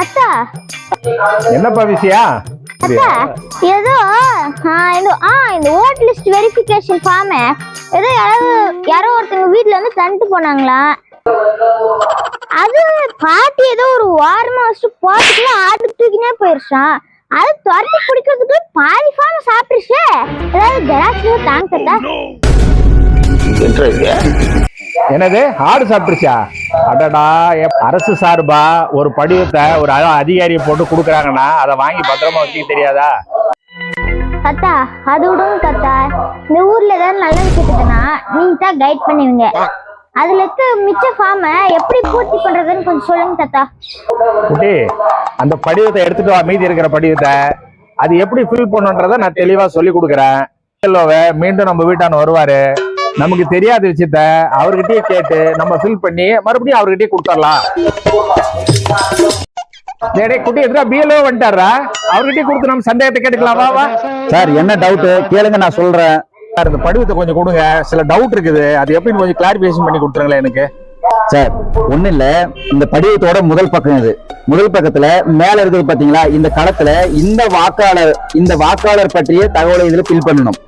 அத்தா. என்னப்பா விஷயம் அத்தா ஏதோ இந்த ஆ இந்த ஓட் லிஸ்ட் வெரிஃபிகேஷன் ஃபார்ம் ஏதோ யாராவது யாரோ ஒருத்தங்க வீட்ல வந்து தந்துட்டு போனாங்களா? அது பாட்டி ஏதோ ஒரு வாரமா வச்சுட்டு போறதுக்குள்ள ஆட்டு தூக்கினே போயிருச்சான் அது துரத்தி குடிக்கிறதுக்கு பாதி ஃபார்ம் சாப்பிட்டுச்சு ஏதாவது ஜெராக்ஸ் தாங்கத்தா. என்னது? ஆடு சாப்பிட்டுருச்சா? அடடா எப்- அரசு சார்பா? ஒரு படிவத்தை ஒரு அதிகாரியை போட்டு கொடுக்குறாங்கன்னா அதை வாங்கி பத்திரமா வச்சுக்க தெரியாதா? தாத்தா அது விடுங்க தாத்தா. இந்த ஊர்ல ஏதாவது நல்லது கேட்டுதுன்னா நீங்க தான் கைட் பண்ணுவீங்க அதுல இருக்க மிச்ச ஃபார்ம எப்படி பூர்த்தி பண்றதுன்னு கொஞ்சம் சொல்லுங்க தாத்தா. குட்டி அந்த படிவத்தை எடுத்துட்டு வா. மீதி இருக்கிற படிவத்தை. அது எப்படி ஃபில் பண்ணுன்றதை நான் தெளிவா சொல்லி கொடுக்குறேன். எல்லோவை மீண்டும் நம்ம வீட்டான வருவாரு. நமக்கு தெரியாத விஷயத்த அவர்கிட்டயே கேட்டு நம்ம ஃபில் பண்ணி மறுபடியும் அவர்கிட்டயே கொடுத்துடலாம். டேய், குட்டி எதிரா பிஎல்ஓ வந்துட்டாரா அவர்கிட்டயே கொடுத்து நம்ம சந்தேகத்தை கேட்டுக்கலாம். வா சார் என்ன டவுட் கேளுங்க நான் சொல்றேன். சார் இந்த படிவத்தை கொஞ்சம் கொடுங்க. சில டவுட் இருக்குது. அது எப்படின்னு கொஞ்சம் கிளாரிபிகேஷன் பண்ணி கொடுத்துருங்களேன் எனக்கு. சார் ஒண்ணு இல்ல. இந்த படிவத்தோட முதல் பக்கம் இது. முதல் பக்கத்துல மேல இருக்குது பாத்தீங்களா? இந்த களத்துல இந்த வாக்காளர் இந்த வாக்காளர் பற்றிய தகவலை இதுல ஃபில் பண்ணணும்.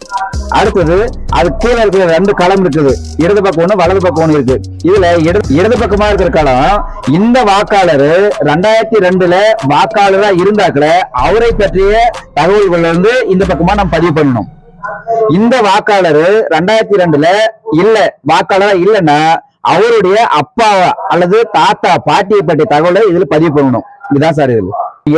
அடுத்தது அது கீழே இருக்கிற ரெண்டு களம் இருக்குது. இடது பக்கம் ஒண்ணு வலது பக்கம் ஒண்ணு இருக்கு. இதுல இடது இடது பக்கமா இருக்கிற களம் இந்த வாக்காளர் ரெண்டாயிரத்தி ரெண்டுல வாக்காளரா இருந்தாக்கல அவரை பற்றிய தகவல்கள் வந்து இந்த பக்கமா நம்ம பதிவு பண்ணணும். இந்த வாக்காளர் ரெண்டாயிரத்தி ரெண்டுல இல்ல வாக்காளரா இல்லைன்னா அவருடைய அப்பாவா அல்லது தாத்தா பாட்டியை பற்றிய தகவலை இதுல பதிவு பண்ணணும். இதுதான் சார் இது.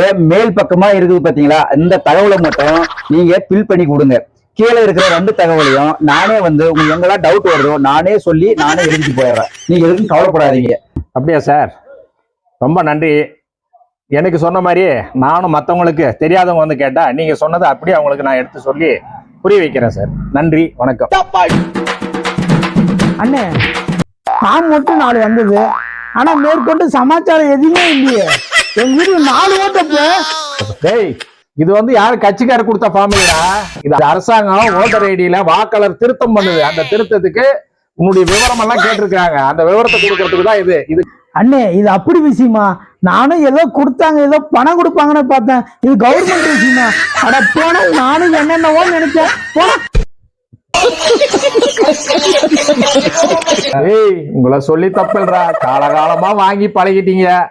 ஏன் மேல் பக்கமா இருக்குது பாத்தீங்களா? இந்த தகவலை மட்டும் நீங்க ஃபில் பண்ணி கொடுங்க. கீழே இருக்கிற ரெண்டு தகவலையும் நானே வந்து உங்களுக்கு எங்கெல்லாம் டவுட் வருதோ நானே சொல்லி நானே எழுதிட்டு போயிடுறேன். நீங்க எதுக்கும் கவலைப்படாதீங்க. அப்படியா சார்? ரொம்ப நன்றி. எனக்கு சொன்ன மாதிரி நானும் மற்றவங்களுக்கு தெரியாதவங்க வந்து கேட்டா நீங்க சொன்னதை அப்படியே அவங்களுக்கு நான் எடுத்து சொல்லி புரிய வைக்கிறேன் சார். நன்றி வணக்கம். அண்ணே ஃபார்ம் மட்டும் நாலு வந்தது. ஆனா மேற்கொண்டு சமாச்சாரம் எதுவுமே இல்லையே. எங்க வீட்டுல நாலு ஓட்டப்ப. டேய் இது வந்து யாரு கட்சிக்கார கொடுத்த ஃபார்முலா இது அரசாங்கம் ஓட்டர் ஐடியில வாக்காளர் திருத்தம் பண்ணுது. அந்த திருத்தத்துக்கு உன்னுடைய விவரம் எல்லாம் கேட்டிருக்காங்க அந்த விவரத்தை கொடுக்கறதுக்கு தான் இது. இது அண்ணே இது அப்படி விஷயமா? நானும் ஏதோ கொடுத்தாங்க ஏதோ பணம் கொடுப்பாங்கன்னு பார்த்தேன். இது கவர்மெண்ட் விஷயமா? அட போன நானும் என்னென்னவோ நினைச்சேன். ஏய் உங்களை சொல்லி தப்பில்றா. காலகாலமா வாங்கி பழகிட்டீங்க.